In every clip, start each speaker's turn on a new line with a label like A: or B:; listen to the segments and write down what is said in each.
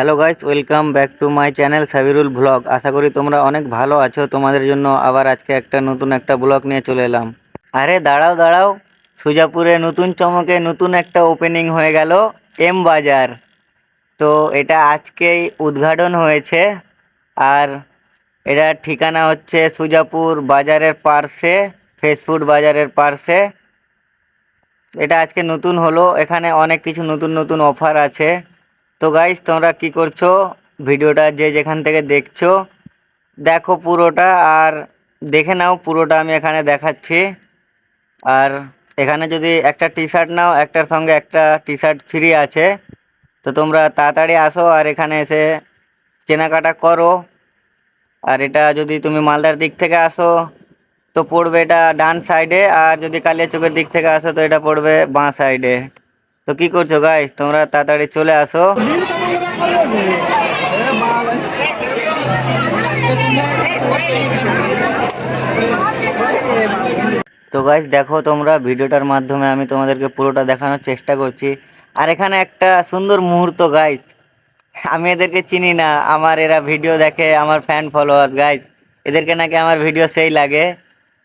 A: Hello guys welcome back to my channel Sabirul blog আশা করি তোমরা অনেক ভালো আছো। তোমাদের জন্য আবার আজকে একটা নতুন একটা ব্লগ নিয়ে চলে এলাম। আরে দাঁড়াও দাঁড়াও। সুজাপুরে নতুন চমকে নতুন একটা ওপেনিং হয়ে গেল এম বাজার। তো এটা আজকেই উদ্ঘাটন হয়েছে। আর এটার ঠিকানা হচ্ছে সুজাপুর বাজারের পার্শ্বে ফেসফুড বাজারের পার্শ্বে। এটা আজকে নতুন হলো, এখানে অনেক কিছু নতুন নতুন অফার আছে। তো গাইস তোমরা কি করছ? ভিডিওটা যে যেখান থেকে দেখছ, দেখো পুরোটা আর দেখে নাও, পুরোটা আমি এখানে দেখাচ্ছি। আর এখানে যদি একটা টি শার্ট নাও, একটার সঙ্গে একটা টি শার্ট ফ্রি আছে। তো তোমরা তাড়াতাড়ি আসো আর এখানে এসে কেনাকাটা করো। আর এটা যদি তুমি মালদার দিক থেকে আসো, তো পড়বে এটা ডান সাইডে আর যদি কালিয়াচকের দিক থেকে আসো, তো এটা পড়বে বাঁ সাইডে তো কি করছ গাইস তোমরা তাড়াতাড়ি চলে আসো। তো গাইস দেখো তোমরা ভিডিওটার মাধ্যমে আমি তোমাদেরকে পুরোটা দেখানোর চেষ্টা করছি। আর এখানে একটা সুন্দর মুহূর্ত গাইস আমি এদেরকে চিনি না, আমার এরা ভিডিও দেখে, আমার ফ্যান ফলোয়ার গাইস এদেরকে নাকি আমার ভিডিও সেই লাগে।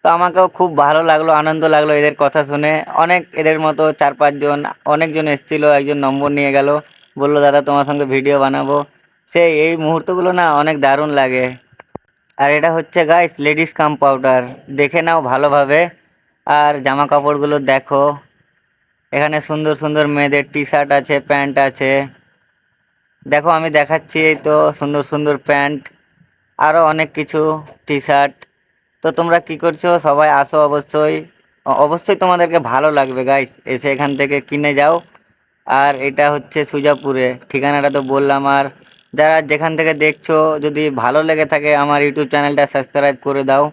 A: তো আমাকেও খুব ভালো লাগল, আনন্দ লাগল এদের কথা শুনে। অনেক এদের মতো চার পাঁচজন অনেকজন এসেছিল, একজন নম্বর নিয়ে গেল। বলল, দাদা, তোমার সঙ্গে ভিডিও বানাবো। সেই, এই মুহূর্তগুলো না অনেক দারুণ লাগে। আর এটা হচ্ছে গাইস লেডিস কাম পাউডার দেখে নাও ভালোভাবে। আর জামা কাপড়গুলো দেখো। এখানে সুন্দর সুন্দর মেয়েদের টি শার্ট আছে, প্যান্ট আছে। দেখো, আমি দেখাচ্ছি এই তো সুন্দর সুন্দর প্যান্ট। আরও অনেক কিছু টি শার্ট তো তোমরা কি করছ? সবাই আসো অবশ্যই। অবশ্যই তোমাদেরকে ভালো লাগবে গাইস এসে এখান থেকে কিনে যাও। আর এটা হচ্ছে সুজাপুরে। ঠিকানাটা তো বললাম। আর যারা যেখান থেকে দেখছ, যদি ভালো লেগে থাকে, আমার ইউটিউব চ্যানেলটা সাবস্ক্রাইব করে দাও।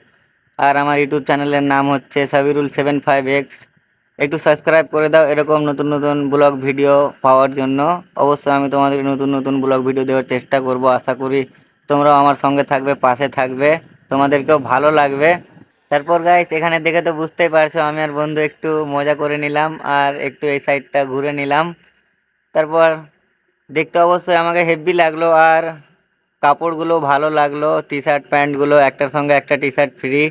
A: আর আমার ইউটিউব চ্যানেলের নাম হচ্ছে সাবিরুল সেভেন ফাইভ এক্স। একটু সাবস্ক্রাইব করে দাও এরকম নতুন নতুন ব্লগ ভিডিও পাওয়ার জন্য। অবশ্যই আমি তোমাদের নতুন নতুন ব্লগ ভিডিও দেওয়ার চেষ্টা করব। আশা করি তোমরাও আমার সঙ্গে থাকবে, পাশে থাকবে। তোমাদেরকেও ভালো লাগবে। তারপর গাইস এখানে দেখে তো বুঝতেই পারছ, আমি আর বন্ধু একটু মজা করে নিলাম আর একটু এই সাইডটা ঘুরে নিলাম। তারপর দেখতে অবশ্যই আমাকে হেভি লাগল আর কাপড়গুলো ভালো লাগল টি শার্ট প্যান্টগুলো, একটার সঙ্গে একটা টি শার্ট ফ্রি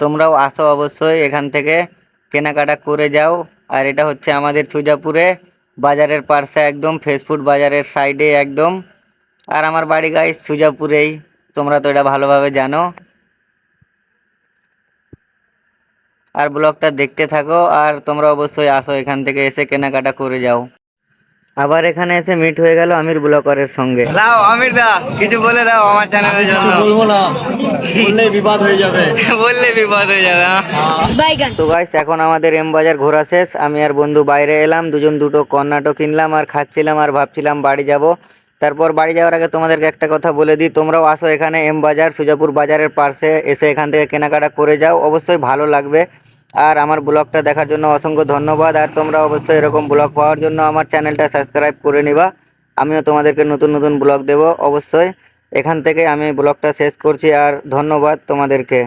A: তোমরাও আসো অবশ্যই এখান থেকে, কেনাকাটা করে যাও। আর এটা হচ্ছে আমাদের সুজাপুরে বাজারের পার্শ্বে একদম ফেসফুড বাজারের সাইডে একদম। আর আমার বাড়ি গাই সুজাপুরেই, তোমরা তো এটা ভালোভাবে জানো। আর ব্লগটা দেখতে থাকো আর তোমরা অবশ্যই আসো এখান থেকে এসে কেনাকাটা করে যাও। আবার এখানে এসে মিট হয়ে গেল আমির ব্লকারের সঙ্গে।
B: লাও আমির দা কিছু বলে দাও আমার চ্যানেলের জন্য।
C: কিছু বলব না বললে বিবাদ হয়ে যাবে।
B: বললে বিপদ হয়ে যাবে হ্যাঁ?
A: তো গাইস এখন আমাদের এম বাজার ঘোরা শেষ। আমি আর বন্ধু বাইরে এলাম দুজন দুটো কর্নাটক কিনলাম আর খাচ্ছিলাম আর ভাবছিলাম বাড়ি যাব। তারপর বাড়ি যাওয়ার আগে তোমাদেরকে একটা কথা বলে দিই। তোমরাও আসো এখানে এম বাজার, সুজাপুর বাজারের পাশে। এসে এখান থেকে কেনাকাটা করে যাও। অবশ্যই ভালো লাগবে। আর আমার ব্লগটা দেখার জন্য অসংখ্য ধন্যবাদ। আর তোমরা অবশ্যই এরকম ব্লগ পাওয়ার জন্য আমার চ্যানেলটা সাবস্ক্রাইব করে নিবা। আমিও তোমাদেরকে নতুন নতুন ব্লগ দেবো অবশ্যই। এখান থেকে আমি ব্লগটা শেষ করছি। আর ধন্যবাদ তোমাদেরকে।